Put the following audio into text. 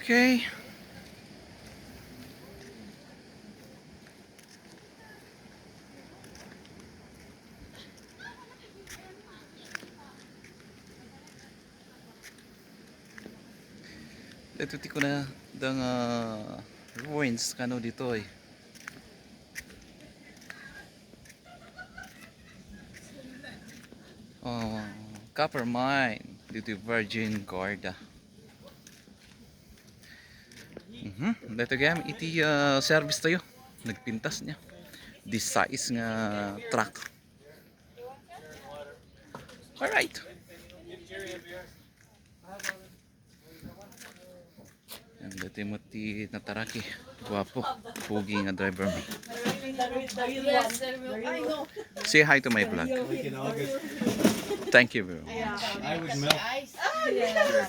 Okay. Ito ko na dang ah, ruins kano dito eh. Oh, copper mine dito Virgin Gorda. Mhm. Dito gam iti ah, service tayo. Nagpintas niya. This size nga truck. Alright. Yan, dito mo ti nataraki. Guwapo. Pugi nga driver mo. Say hi to my vlog. Thank you very much. I. Ice.